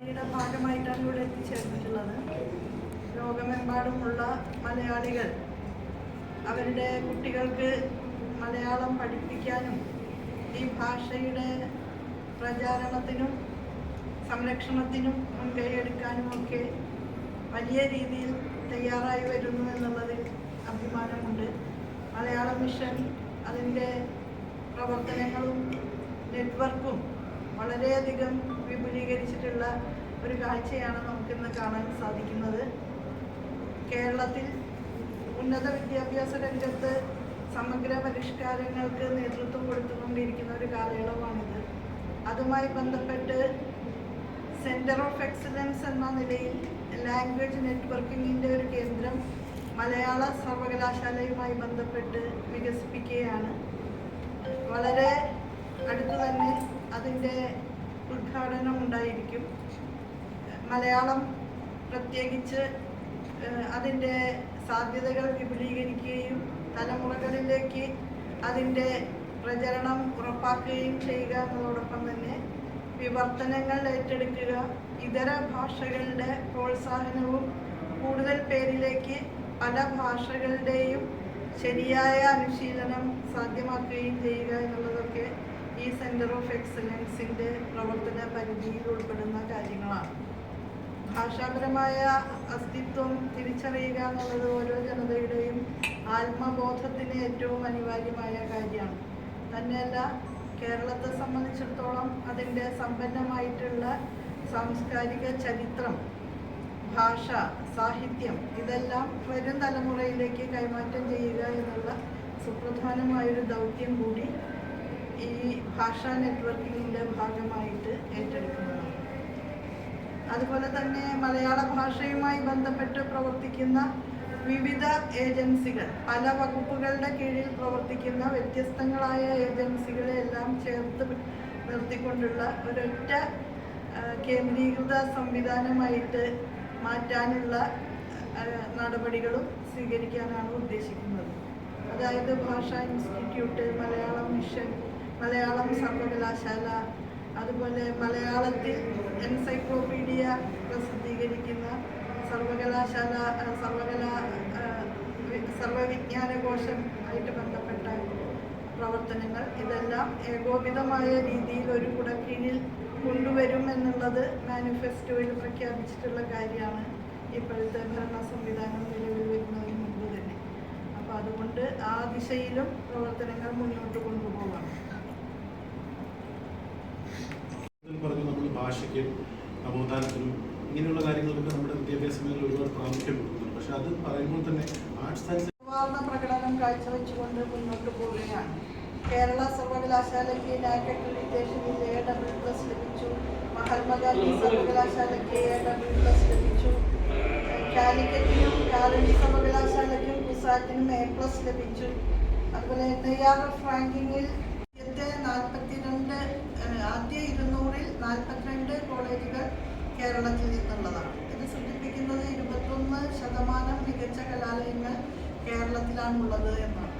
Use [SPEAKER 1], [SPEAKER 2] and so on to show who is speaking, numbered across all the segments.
[SPEAKER 1] യുടെ ഭാഗമായിട്ടാണ് ഇവിടെ എത്തിച്ചേർന്നിട്ടുള്ളത്. ലോകമെമ്പാടുമുള്ള മലയാളികൾ അവരുടെ കുട്ടികൾക്ക് മലയാളം പഠിപ്പിക്കാനും ഈ ഭാഷയുടെ പ്രചാരണത്തിനും സംരക്ഷണത്തിനും മുൻകൈയെടുക്കാനും ഒക്കെ വലിയ രീതിയിൽ തയ്യാറായി വരുന്നു എന്നുള്ളതിൽ അഭിമാനമുണ്ട്. മലയാള മിഷൻ അതിന്റെ പ്രവർത്തനങ്ങളും നെറ്റ്വർക്കും വളരെയധികം വിപുലീകരിച്ചിട്ടുള്ള ഒരു കാഴ്ചയാണ് നമുക്കിന്ന് കാണാൻ സാധിക്കുന്നത്. കേരളത്തിൽ ഉന്നത വിദ്യാഭ്യാസ രംഗത്ത് സമഗ്ര പരിഷ്കാരങ്ങൾക്ക് നേതൃത്വം കൊടുത്തുകൊണ്ടിരിക്കുന്ന ഒരു കാലയളവാണിത്. അതുമായി ബന്ധപ്പെട്ട് സെന്റർ ഓഫ് എക്സലൻസ് എന്ന നിലയിൽ ലാംഗ്വേജ് നെറ്റ്വർക്കിങ്ങിന്റെ ഒരു കേന്ദ്രം മലയാള സർവകലാശാലയുമായി ബന്ധപ്പെട്ട് വികസിപ്പിക്കുകയാണ്. വളരെ ഉദ്ഘാടനം ഉണ്ടായിരിക്കും. മലയാളം പ്രത്യേകിച്ച് അതിന്റെ സാധ്യതകൾ വിപുലീകരിക്കുകയും തലമുറകളിലേക്ക് അതിന്റെ പ്രചരണം ഉറപ്പാക്കുകയും ചെയ്യുക എന്നതോടൊപ്പം തന്നെ വിവർത്തനങ്ങൾ ഏറ്റെടുക്കുക ഇതര ഭാഷകളുടെ പ്രോത്സാഹനവും കൂടുതൽ പേരിലേക്ക് പല ഭാഷകളുടെയും ശരിയായ അനുശീലനം സാധ്യമാക്കുകയും ചെയ്യുക എന്നുള്ളതൊക്കെ ഈ സെന്റർ ഓഫ് എക്സലൻസിന്റെ പ്രവർത്തന പരിധിയിൽ ഉൾപ്പെടുന്ന കാര്യങ്ങളാണ്. ഭാഷാപരമായ അസ്തിത്വം തിരിച്ചറിയുക എന്നുള്ളത് ഓരോ ജനതയുടെയും ആത്മബോധത്തിന് ഏറ്റവും അനിവാര്യമായ കാര്യമാണ്. തന്നെയല്ല കേരളത്തെ സംബന്ധിച്ചിടത്തോളം അതിന്റെ സമ്പന്നമായിട്ടുള്ള സാംസ്കാരിക ചരിത്രം ഭാഷ സാഹിത്യം ഇതെല്ലാം വരും തലമുറയിലേക്ക് കൈമാറ്റം ചെയ്യുക എന്നുള്ള സുപ്രധാനമായൊരു ദൗത്യം കൂടി ഈ ഭാഷാ നെറ്റ്വർക്കിങ്ങിന്റെ ഭാഗമായിട്ട് ഏറ്റെടുക്കുന്നതാണ് അതുപോലെ തന്നെ മലയാള ഭാഷയുമായി ബന്ധപ്പെട്ട് പ്രവർത്തിക്കുന്ന വിവിധ ഏജൻസികൾ പല വകുപ്പുകളുടെ കീഴിൽ പ്രവർത്തിക്കുന്ന വ്യത്യസ്തങ്ങളായ ഏജൻസികളെ എല്ലാം ചേർത്ത് നിർത്തിക്കൊണ്ടുള്ള ഒരൊറ്റ കേന്ദ്രീകൃത സംവിധാനമായിട്ട് മാറ്റാനുള്ള നടപടികളും സ്വീകരിക്കാനാണ് ഉദ്ദേശിക്കുന്നത്. അതായത് ഭാഷാ ഇൻസ്റ്റിറ്റ്യൂട്ട് മലയാളം മിഷൻ മലയാളം സർവകലാശാല അതുപോലെ മലയാളത്തിൽ എൻസൈക്ലോപീഡിയ പ്രസിദ്ധീകരിക്കുന്ന സർവകലാശാല സർവകലാ സർവവിജ്ഞാനകോശം ആയിട്ട് ബന്ധപ്പെട്ട പ്രവർത്തനങ്ങൾ. ഇതെല്ലാം ഏകോപിതമായ രീതിയിൽ ഒരു കുടക്കീഴിൽ കൊണ്ടുവരും എന്നുള്ളത് മാനിഫെസ്റ്റോയിൽ പ്രഖ്യാപിച്ചിട്ടുള്ള കാര്യമാണ്. ഇപ്പോഴത്തെ ഭരണ സംവിധാനം നിലവിൽ വരുന്നതിന് മുമ്പ് തന്നെ. അപ്പോൾ അതുകൊണ്ട് ആ ദിശയിലും പ്രവർത്തനങ്ങൾ മുന്നോട്ട് കൊണ്ടുപോകണം
[SPEAKER 2] ഇതിൽ പറഞ്ഞു നമ്മൾ ഭാഷയ്ക്ക് നവോത്ഥാനത്തിനും ഇങ്ങനെയുള്ള കാര്യങ്ങൾക്കൊക്കെ നമ്മുടെ വിദ്യാഭ്യാസ മേഖല ഒരുപാട് പ്രാമുഖ്യം കൊടുക്കുന്നുണ്ട്. പക്ഷെ അത് പറയുമ്പോൾ തന്നെ ആർട്സ് ആൻഡ്
[SPEAKER 1] പ്രകടനം കാഴ്ചവെച്ചുകൊണ്ട് മുന്നോട്ട് പോവുകയാണ്. കേരള സർവകലാശാലയ്ക്ക് നാക് അക്രഡിറ്റേഷനിൽ എ ഡബ്ല്യു പ്ലസ് ലഭിച്ചു. മഹാത്മാഗാന്ധി സർവകലാശാലയ്ക്ക് എ ഡബ്ല്യു പ്ലസ് ലഭിച്ചു. കാലിക്കറ്റിനും കാലടി സർവകലാശാലയ്ക്കും കുസാറ്റിനും എ പ്ലസ് ലഭിച്ചു. അതുപോലെ എൻ ഐ നാൽപ്പത്തിരണ്ട് കോളേജുകൾ കേരളത്തിൽ നിന്നുള്ളതാണ്. ഇത് സൂചിപ്പിക്കുന്നത് ഇരുപത്തൊന്ന് ശതമാനം മികച്ച കലാലയങ്ങൾ കേരളത്തിലാണുള്ളത് എന്നാണ്.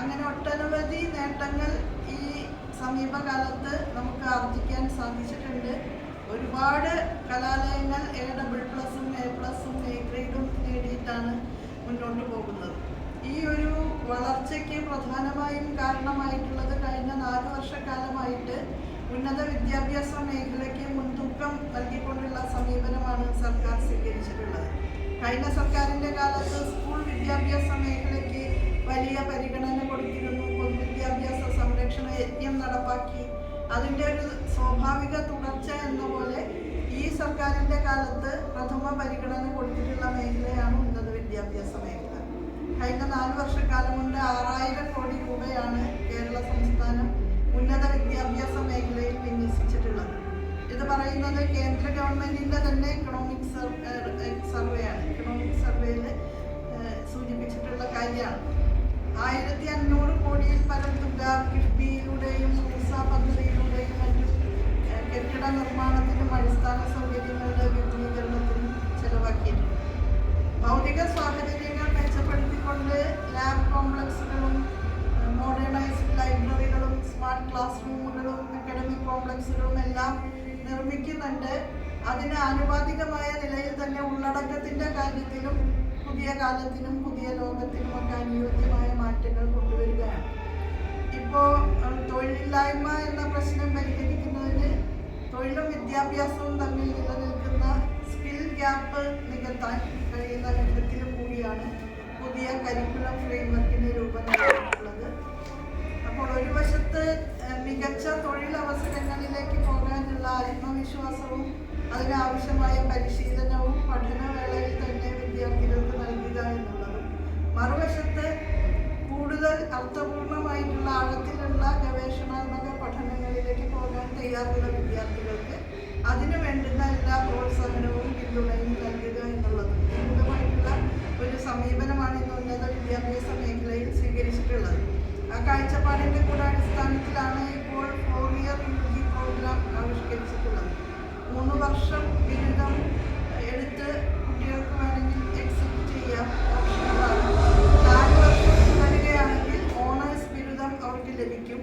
[SPEAKER 1] അങ്ങനെ ഒട്ടനവധി നേട്ടങ്ങൾ ഈ സമീപകാലത്ത് നമുക്ക് ആർജിക്കാൻ സാധിച്ചിട്ടുണ്ട്. ഒരുപാട് കലാലയങ്ങൾ എ ഡബിൾ പ്ലസും എ പ്ലസും എ ഗ്രേഡും നേടിയിട്ടാണ് മുന്നോട്ട് പോകുന്നത്. ഈ ഒരു വളർച്ചയ്ക്ക് പ്രധാനമായും കാരണമായിട്ടുള്ളത് കഴിഞ്ഞ നാല് വർഷക്കാലമായിട്ട് ഉന്നത വിദ്യാഭ്യാസ മേഖലയ്ക്ക് മുൻതൂക്കം നൽകിക്കൊണ്ടുള്ള സമീപനമാണ് സർക്കാർ സ്വീകരിച്ചിട്ടുള്ളത്. കഴിഞ്ഞ സർക്കാരിന്റെ കാലത്ത് സ്കൂൾ വിദ്യാഭ്യാസ മേഖലയ്ക്ക് വലിയ പരിഗണന കൊടുത്തിരുന്നു. പൊതുവിദ്യാഭ്യാസ സംരക്ഷണ യജ്ഞം നടപ്പാക്കി. അതിന്റെ ഒരു സ്വാഭാവിക തുടർച്ച എന്ന പോലെ ഈ സർക്കാരിന്റെ കാലത്ത് പ്രഥമ പരിഗണന കൊടുത്തിട്ടുള്ള മേഖലയാണ് ഉന്നത വിദ്യാഭ്യാസ മേഖല. കഴിഞ്ഞ നാല് വർഷക്കാലം കൊണ്ട് ആറായിരം കോടി രൂപയാണ് കേരള സംസ്ഥാനം ഉന്നത വിദ്യാഭ്യാസ മേഖലയിൽ വിന്യസിച്ചിട്ടുള്ളത്. ഇത് പറയുന്നത് കേന്ദ്ര ഗവൺമെന്റിന്റെ തന്നെ ഇക്കണോമിക് സർവേയാണ് അതിന് ആനുപാതികമായ നിലയിൽ തന്നെ ഉള്ളടക്കത്തിന്റെ കാര്യത്തിലും പുതിയ കാലത്തിനും പുതിയ ലോകത്തിനും ഒക്കെ അനുയോജ്യമായ മാറ്റങ്ങൾ കൊണ്ടുവരികയാണ്. ഇപ്പോ തൊഴിലില്ലായ്മ എന്ന പ്രശ്നം പരിഹരിക്കുന്നതിന് തൊഴിലും വിദ്യാഭ്യാസവും തമ്മിൽ നിലനിൽക്കുന്ന സ്കിൽ ഗ്യാപ്പ് നികത്താൻ കഴിയുന്ന വിധത്തിൽ കൂടിയാണ് പുതിയ കരിക്കുലം ഫ്രെയിംവർക്കിന് രൂപം നൽകിയിട്ടുള്ളത് അപ്പോൾ ഒരു വശത്ത് മികച്ച തൊഴിലവസരങ്ങളിലേക്ക് പോകാനുള്ള ആത്മവിശ്വാസവും അതിനാവശ്യമായ പരിശീലനവും പഠനവേളയിൽ തന്നെ വിദ്യാർത്ഥികൾക്ക് നൽകുക എന്നുള്ളതും. മറുവശത്ത് കൂടുതൽ അർത്ഥപൂർണമായിട്ടുള്ള ആഴത്തിലുള്ള ഗവേഷണാത്മക പഠനങ്ങളിലേക്ക് പോകാൻ തയ്യാറുള്ള വിദ്യാർത്ഥികൾക്ക് അതിനു വേണ്ടുന്ന എല്ലാ പ്രോത്സാഹനവും പിന്തുണയും നൽകുക എന്നുള്ളത് ഉചിതമായിട്ടുള്ള ഒരു സമീപനമാണ് ഇന്ന് ഉന്നത വിദ്യാഭ്യാസ മേഖലയിൽ സ്വീകരിച്ചിട്ടുള്ളത്. ആ കാഴ്ചപ്പാടിന്റെ കൂടെ അടിസ്ഥാനത്തിലാണ് ഇപ്പോൾ ആവിഷ്കരിച്ചിട്ടുള്ളത്. മൂന്ന് വർഷം ബിരുദം എടുത്ത് കുട്ടികൾക്ക് വേണമെങ്കിൽ എക്സിറ്റ് ചെയ്യാം ഓപ്ഷനുകളാണ്. നാല് വർഷം വരികയാണെങ്കിൽ ഓണേഴ്സ് ബിരുദം അവർക്ക് ലഭിക്കും.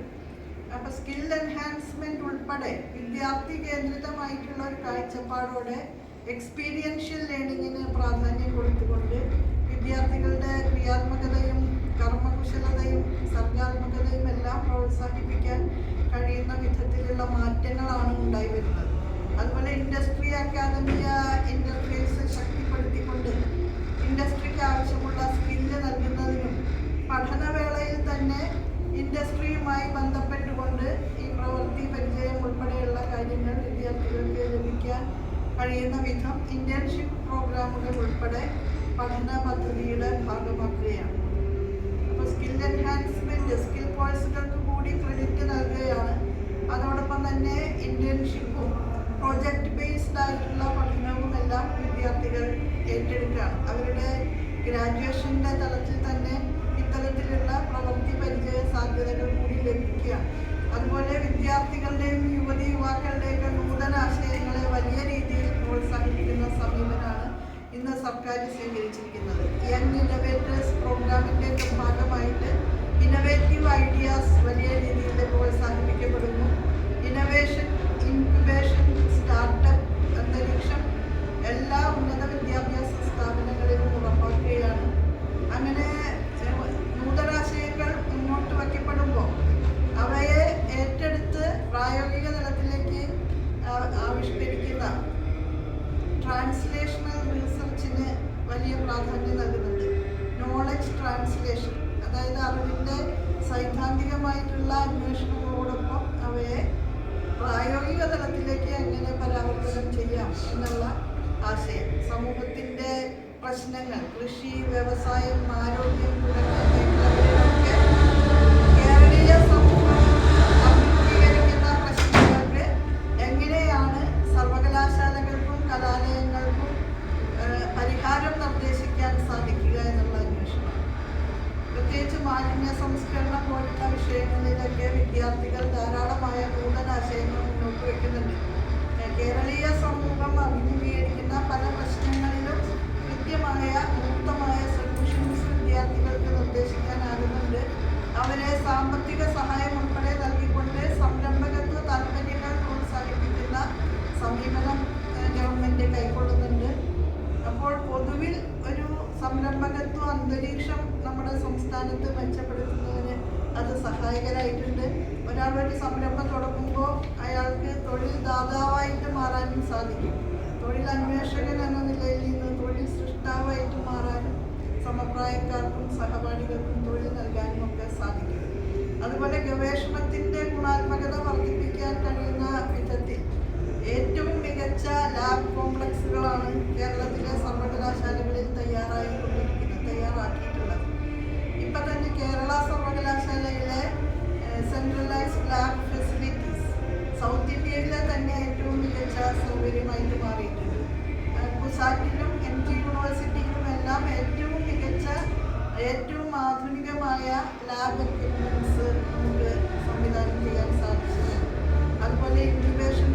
[SPEAKER 1] അപ്പോൾ സ്കിൽ എൻഹാൻസ്മെന്റ് ഉൾപ്പെടെ വിദ്യാർത്ഥി കേന്ദ്രിതമായിട്ടുള്ള ഒരു കാഴ്ചപ്പാടോടെ എക്സ്പീരിയൻഷ്യൽ ലേണിങ്ങിന് പ്രാധാന്യം കൊടുത്തുകൊണ്ട് വിദ്യാർത്ഥികളുടെ ക്രിയാത്മകതയും കർമ്മകുശലതയും സർഗാത്മകതയും എല്ലാം പ്രോത്സാഹിപ്പിക്കാൻ കഴിയുന്ന വിധത്തിലുള്ള മാറ്റങ്ങളാണ് ഉണ്ടായി വരുന്നത്. അതുപോലെ ഇൻഡസ്ട്രി അക്കാദമിയ ഇന്റർഫേസ് ശക്തിപ്പെടുത്തിക്കൊണ്ട് ഇൻഡസ്ട്രിക്ക് ആവശ്യമുള്ള സ്കില്ല് നൽകുന്നതിനും പഠനവേളയിൽ തന്നെ ഇൻഡസ്ട്രിയുമായി ബന്ധപ്പെട്ടുകൊണ്ട് ഈ പ്രവൃത്തി പരിചയം ഉൾപ്പെടെയുള്ള കാര്യങ്ങൾ വിദ്യാർത്ഥികൾക്ക് ലഭിക്കാൻ കഴിയുന്ന വിധം ഇന്റേൺഷിപ്പ് പ്രോഗ്രാമുകൾ ഉൾപ്പെടെ പഠന പദ്ധതിയുടെ ഭാഗമാക്കുകയാണ്. അപ്പോൾ സ്കിൽ എൻഹാൻസ്മെന്റ് സ്കിൽ കോഴ്സുകൾക്ക് കൂടി ക്രെഡിറ്റ് നൽകുകയാണ്. അതോടൊപ്പം തന്നെ ഇന്റേൺഷിപ്പും പ്രോജക്റ്റ് ബേസ്ഡ് ആയിട്ടുള്ള പഠനവും എല്ലാം വിദ്യാർത്ഥികൾ ഏറ്റെടുക്കുകയാണ്. അവരുടെ ഗ്രാജുവേഷന്റെ തലത്തിൽ തന്നെ ഇത്തരത്തിലുള്ള പ്രവൃത്തി പരിചയ സാധ്യതകൾ കൂടി ലഭിക്കുകയാണ്. അതുപോലെ വിദ്യാർത്ഥികളുടെയും യുവതി യുവാക്കളുടെയൊക്കെ നൂതന ആശയങ്ങളെ വലിയ രീതിയിൽ പ്രോത്സാഹിപ്പിക്കുന്ന സമീപനമാണ് ഇന്ന് സർക്കാർ സ്വീകരിച്ചിരിക്കുന്നത്. യങ് ഇന്നവേറ്റേഴ്സ് പ്രോഗ്രാമിന്റെ ഭാഗമായിട്ട് ഇന്നവേറ്റീവ് ഐഡിയാസ് വലിയ രീതിയിൽ പ്രോത്സാഹിപ്പിക്കപ്പെടുന്നു ഇന്നവേഷൻ ഇൻക്യുബേഷൻ സ്റ്റാർട്ടപ്പ് അന്തരീക്ഷം എല്ലാ ഉന്നത വിദ്യാഭ്യാസ സ്ഥാപനങ്ങളിലും ഉറപ്പാക്കുകയാണ്. അങ്ങനെ നൂതനാശയങ്ങൾ മുന്നോട്ട് വയ്ക്കപ്പെടുമ്പോൾ അവയെ ഏറ്റെടുത്ത് പ്രായോഗിക തലത്തിലേക്ക് ആവിഷ്കരിക്കുന്ന ട്രാൻസ്ലേഷണൽ റിസർച്ചിന് വലിയ പ്രാധാന്യം നൽകുന്നുണ്ട്. നോളജ് ട്രാൻസ്ലേഷൻ അതായത് അറിവിന്റെ സൈദ്ധാന്തികമായിട്ടുള്ള അന്വേഷണങ്ങളോടൊപ്പം അവയെ പ്രായോഗിക തലത്തിലേക്ക് എങ്ങനെ പരാവർത്തനം ചെയ്യാം എന്നുള്ള ആശയം. സമൂഹത്തിന്റെ പ്രശ്നങ്ങൾ കൃഷി വ്യവസായം ആരോഗ്യം തുടങ്ങിയ സംസ്ഥാനത്ത് മെച്ചപ്പെടുത്തുന്നതിന് അത് സഹായകരായിട്ടുണ്ട്. ഒരാൾ ഒരു സംരംഭം തുടങ്ങുമ്പോൾ അയാൾക്ക് തൊഴിൽ ദാതാവായിട്ട് മാറാനും സാധിക്കും. തൊഴിൽ അന്വേഷകൻ എന്ന നിലയിൽ നിന്ന് തൊഴിൽ സൃഷ്ടാവായിട്ട് മാറാനും സമപ്രായക്കാർക്കും സഹപാഠികൾക്കും തൊഴിൽ നൽകാനും ഒക്കെ സാധിക്കും. അതുപോലെ ഗവേഷണത്തിന്റെ ഗുണാത്മകത വർദ്ധിപ്പിക്കാൻ കഴിയുന്ന വിധത്തിൽ ഏറ്റവും മികച്ച ലാബ് കോംപ്ലക്സുകളാണ് കേരളത്തിലെ സർവകലാശാലകളിൽ തയ്യാറായിക്കൊണ്ടിരിക്കുന്നത് തയ്യാറാക്കിയിട്ടുള്ളത് ഇപ്പൊ തന്നെ കേരള സർവകലാശാലയിലെ സെൻട്രലൈസ്ഡ് ലാബ് ഫെസിലിറ്റീസ് സൗത്ത് ഇന്ത്യയിലെ തന്നെ ഏറ്റവും മികച്ച സൗകര്യമായിട്ട് മാറിയിട്ടുണ്ട്. കുസാറ്റിലും എം ജി യൂണിവേഴ്സിറ്റിയിലും എല്ലാം ഏറ്റവും മികച്ച ഏറ്റവും ആധുനികമായ ലാബ് എക്യുപ്മെന്റ്സ് നമുക്ക് സംവിധാനം ചെയ്യാൻ സാധിച്ചത് അതുപോലെ ഇൻക്യുബേഷൻ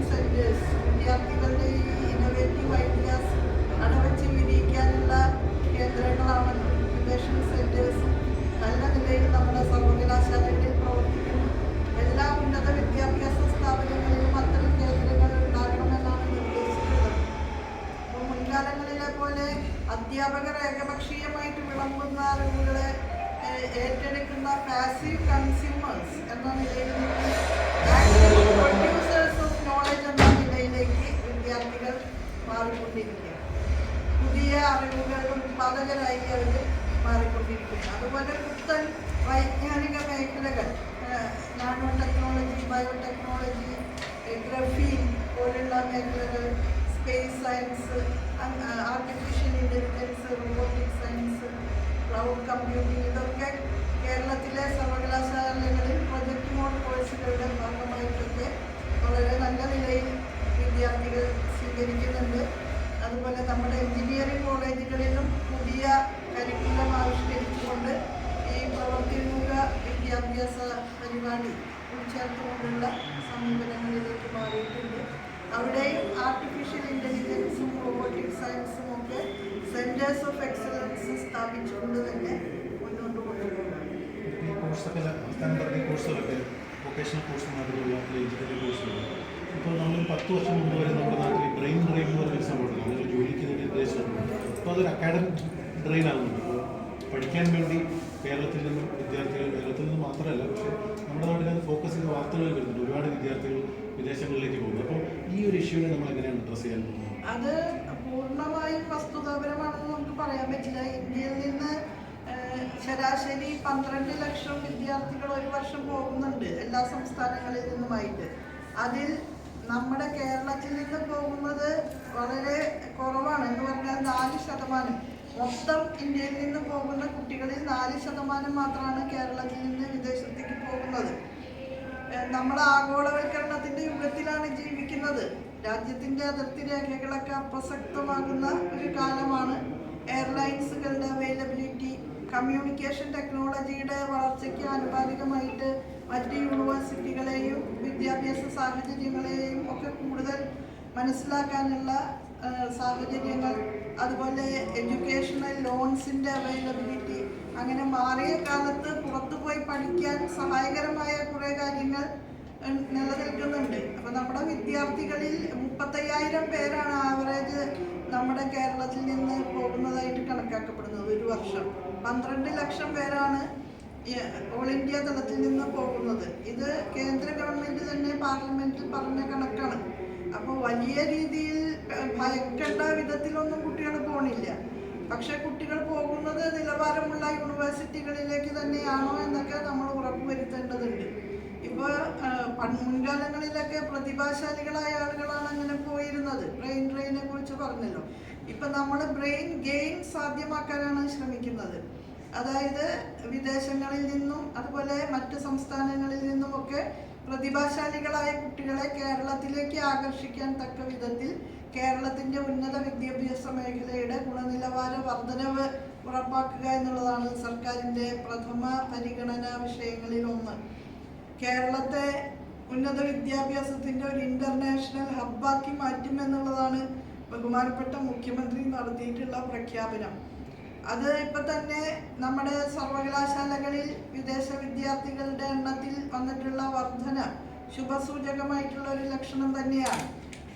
[SPEAKER 1] ഭയങ്കര ഏകപക്ഷീയമായിട്ട് വിളമ്പുന്ന ആളുകളെ ഏറ്റെടുക്കുന്ന പാസീവ് കൺസ്യൂമേഴ്സ് എന്ന നിലയിൽ ഓഫ് നോളജ് എന്ന നിലയിലേക്ക് വിദ്യാർത്ഥികൾ മാറിക്കൊണ്ടിരിക്കുകയാണ്. പുതിയ അറിവുകൾ ഉത്പാദകരായി അവർ മാറിക്കൊണ്ടിരിക്കുന്നു അതുപോലെ പുത്തൻ വൈജ്ഞാനിക മേഖലകൾ നാനോ ടെക്നോളജി ബയോടെക്നോളജി ഗ്രഫീൻ പോലുള്ള മേഖലകൾ space science artificial intelligence robotic science cloud computing ഇതൊക്കെ കേരളത്തിലെ സർവകലാശാലകളിൽ പ്രൊജക്ട് മോഡ് കോഴ്സുകളുടെ ഭാഗമായിട്ടൊക്കെ വളരെ നല്ല നിലയിൽ വിദ്യാർത്ഥികൾ സ്വീകരിക്കുന്നുണ്ട്. അതുപോലെ നമ്മുടെ എഞ്ചിനീയറിംഗ് കോളേജുകളിലും പുതിയ കരിക്കുലം ആവിഷ്കരിച്ചുകൊണ്ട് ഈ പ്രവർത്തിമുഖ വിദ്യാഭ്യാസ പരിപാടി ഉൾച്ചേർത്തുകൊണ്ടുള്ള സമീപനങ്ങളിലേക്ക് മാറിയിട്ടുണ്ട്. അവിടെയും ആർട്ടിഫിഷ്യൽ ഇന്റലിജൻസും റോബോട്ടിക് സയൻസും ഒക്കെ സെന്റേഴ്സ് ഓഫ് എക്സലൻസ് സ്ഥാപിച്ചുകൊണ്ട് തന്നെ മുന്നോട്ട് കൊണ്ടുപോകുന്നു
[SPEAKER 2] ഈ കോഴ്സൊക്കെ അവസാനം പറഞ്ഞ കോഴ്സുകളൊക്കെ വൊക്കേഷണൽ കോഴ്സ് മാതിരിയുള്ള എഞ്ചിനീയറിംഗ് കോഴ്സുകൾ ഇപ്പോൾ നമ്മൾ പത്ത് വർഷം മുമ്പ് വരെ നമ്മുടെ നാട്ടിൽ ബ്രെയിൻ ഡ്രെയിൻ എന്ന് പറയുന്ന സംഭവമുണ്ട് നമ്മൾ ജോലിക്ക് വേണ്ടി ഉദ്ദേശിച്ചിട്ടുണ്ട് അപ്പോൾ അതൊരു അക്കാഡമിക് ഡ്രെയിൻ ആകുന്നുണ്ട് പഠിക്കാൻ വേണ്ടി കേരളത്തിൽ നിന്നും വിദ്യാർത്ഥികൾ കേരളത്തിൽ നിന്ന് മാത്രമല്ല പക്ഷേ നമ്മുടെ നാട്ടിൽ അത് ഫോക്കസ് ചെയ്ത വാർത്തകൾ വരുന്നുണ്ട്. ഒരുപാട് വിദ്യാർത്ഥികൾ വിദേശങ്ങളിലേക്ക് പോകുന്നത്. അപ്പോൾ ഈ ഒരു ഇഷ്യൂവിനെ നമ്മൾ എങ്ങനെയാണ് അഡ്രസ് ചെയ്യാൻ
[SPEAKER 1] അത് പൂർണമായും വസ്തുതാപരമാണെന്ന് നമുക്ക് പറയാൻ പറ്റില്ല. ഇന്ത്യയിൽ നിന്ന് ശരാശരി പന്ത്രണ്ട് ലക്ഷം വിദ്യാർത്ഥികൾ ഒരു വർഷം പോകുന്നുണ്ട് എല്ലാ സംസ്ഥാനങ്ങളിൽ നിന്നുമായിട്ട്. അതിൽ നമ്മുടെ കേരളത്തിൽ നിന്ന് പോകുന്നത് വളരെ കുറവാണ് എന്ന് പറഞ്ഞാൽ നാല് ശതമാനം. മൊത്തം ഇന്ത്യയിൽ നിന്ന് പോകുന്ന കുട്ടികളിൽ നാല് ശതമാനം മാത്രമാണ് കേരളത്തിൽ നിന്ന് വിദേശത്തേക്ക് പോകുന്നത്. ഏഹ് നമ്മൾ ആഗോളവൽക്കരണത്തിന്റെ യുഗത്തിലാണ് ജീവിക്കുന്നത്. രാജ്യത്തിന്റെ അതിർത്തി രേഖകളൊക്കെ അപ്രസക്തമാകുന്ന ഒരു കാലമാണ് എയർലൈൻസുകളുടെ അവൈലബിലിറ്റി കമ്മ്യൂണിക്കേഷൻ ടെക്നോളജിയുടെ വളർച്ചയ്ക്ക് ആനുപാതികമായിട്ട് മറ്റ് യൂണിവേഴ്സിറ്റികളെയും വിദ്യാഭ്യാസ സാഹചര്യങ്ങളെയും ഒക്കെ കൂടുതൽ മനസ്സിലാക്കാനുള്ള സാഹചര്യങ്ങൾ അതുപോലെ എഡ്യൂക്കേഷണൽ ലോൺസിന്റെ അവൈലബിലിറ്റി അങ്ങനെ മാറിയ കാലത്ത് പുറത്തു പോയി പഠിക്കാൻ സഹായകരമായ കുറേ കാര്യങ്ങൾ നിലനിൽക്കുന്നുണ്ട്. അപ്പോൾ നമ്മുടെ വിദ്യാർത്ഥികളിൽ മുപ്പത്തയ്യായിരം പേരാണ് ആവറേജ് നമ്മുടെ കേരളത്തിൽ നിന്ന് പോകുന്നതായിട്ട് കണക്കാക്കപ്പെടുന്നത് ഒരു വർഷം. പന്ത്രണ്ട് ലക്ഷം പേരാണ് ഓൾ ഇന്ത്യ തലത്തിൽ നിന്ന് പോകുന്നത്. ഇത് കേന്ദ്ര ഗവൺമെന്റ് തന്നെ പാർലമെന്റിൽ പറഞ്ഞ കണക്കാണ്. അപ്പോൾ വലിയ രീതിയിൽ ഭയക്കേണ്ട വിധത്തിലൊന്നും പോണില്ല. പക്ഷെ കുട്ടികൾ പോകുന്നത് നിലവാരമുള്ള യൂണിവേഴ്സിറ്റികളിലേക്ക് തന്നെയാണോ എന്നൊക്കെ നമ്മൾ ഉറപ്പുവരുത്തേണ്ടതുണ്ട്. ഇപ്പോൾ മുൻകാലങ്ങളിലൊക്കെ പ്രതിഭാശാലികളായ ആളുകളാണ് അങ്ങനെ പോയിരുന്നത്. ബ്രെയിൻ ഡ്രെയിനെ കുറിച്ച് പറഞ്ഞല്ലോ. ഇപ്പം നമ്മൾ ബ്രെയിൻ ഗെയിൻ സാധ്യമാക്കാനാണ് ശ്രമിക്കുന്നത്. അതായത് വിദേശങ്ങളിൽ നിന്നും അതുപോലെ മറ്റ് സംസ്ഥാനങ്ങളിൽ നിന്നുമൊക്കെ പ്രതിഭാശാലികളായ കുട്ടികളെ കേരളത്തിലേക്ക് ആകർഷിക്കാൻ തക്ക വിധത്തിൽ കേരളത്തിന്റെ ഉന്നത വിദ്യാഭ്യാസ മേഖലയുടെ ഗുണനിലവാര വർധനവ് ഉറപ്പാക്കുക എന്നുള്ളതാണ് സർക്കാരിന്റെ പ്രഥമ പരിഗണനാ വിഷയങ്ങളിൽ ഒന്ന്. കേരളത്തെ ഉന്നത വിദ്യാഭ്യാസത്തിന്റെ ഒരു ഇന്റർനാഷണൽ ഹബ്ബാക്കി മാറ്റും എന്നുള്ളതാണ് ബഹുമാനപ്പെട്ട മുഖ്യമന്ത്രി നടത്തിയിട്ടുള്ള പ്രഖ്യാപനം. അത് ഇപ്പൊ തന്നെ നമ്മുടെ സർവകലാശാലകളിൽ വിദേശ വിദ്യാർത്ഥികളുടെ എണ്ണത്തിൽ വന്നിട്ടുള്ള വർധന ശുഭസൂചകമായിട്ടുള്ള ഒരു ലക്ഷണം തന്നെയാണ്.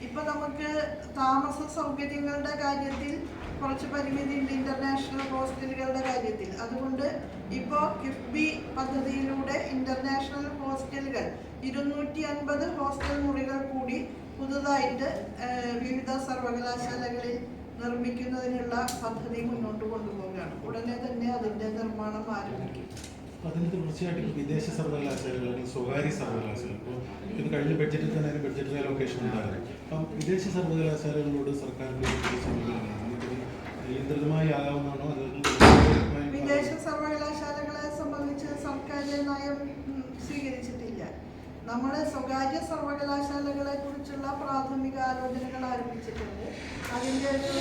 [SPEAKER 1] ഇപ്പൊ നമുക്ക് താമസ സൗകര്യങ്ങളുടെ കാര്യത്തിൽ കുറച്ച് പരിമിതി പരിമിതിയുണ്ട് ഇന്റർനാഷണൽ ഹോസ്റ്റലുകളുടെ കാര്യത്തിൽ. അതുകൊണ്ട് ഇപ്പോ കിഫ്ബി പദ്ധതിയിലൂടെ ഇന്റർനാഷണൽ ഹോസ്റ്റലുകൾ ഇരുന്നൂറ്റി അൻപത് ഹോസ്റ്റൽ മുറികൾ കൂടി പുതുതായിട്ട് വിവിധ സർവകലാശാലകളിൽ നിർമ്മിക്കുന്നതിനുള്ള പദ്ധതി മുന്നോട്ട് കൊണ്ടുപോവുകയാണ്. ഉടനെ തന്നെ അതിന്റെ നിർമ്മാണം ആരംഭിക്കും.
[SPEAKER 2] അതിന് തീർച്ചയായിട്ടും വിദേശ സർവകലാശാലകൾ അല്ലെങ്കിൽ സ്വകാര്യ സർവകലാശാല ഇപ്പോൾ ഇത് കഴിഞ്ഞ ബഡ്ജറ്റിൽ തന്നെ അതിന് ബഡ്ജറ്റ് അലോക്കേഷൻ ഉണ്ടായിരുന്നു. അപ്പം വിദേശ സർവകലാശാലകളോട് സർക്കാരിന്റെ നിയന്ത്രിതമായി ആകാവുന്നതാണോ? അതോ
[SPEAKER 1] വിദേശ സർവകലാശാലകളെ സംബന്ധിച്ച് സർക്കാർ നയം സ്വീകരിച്ചിട്ടില്ല. നമ്മൾ സ്വകാര്യ സർവകലാശാലകളെ കുറിച്ചുള്ള പ്രാഥമിക ആലോചനകൾ ആരംഭിച്ചിട്ടുണ്ട്. അതിന്റെ ഒരു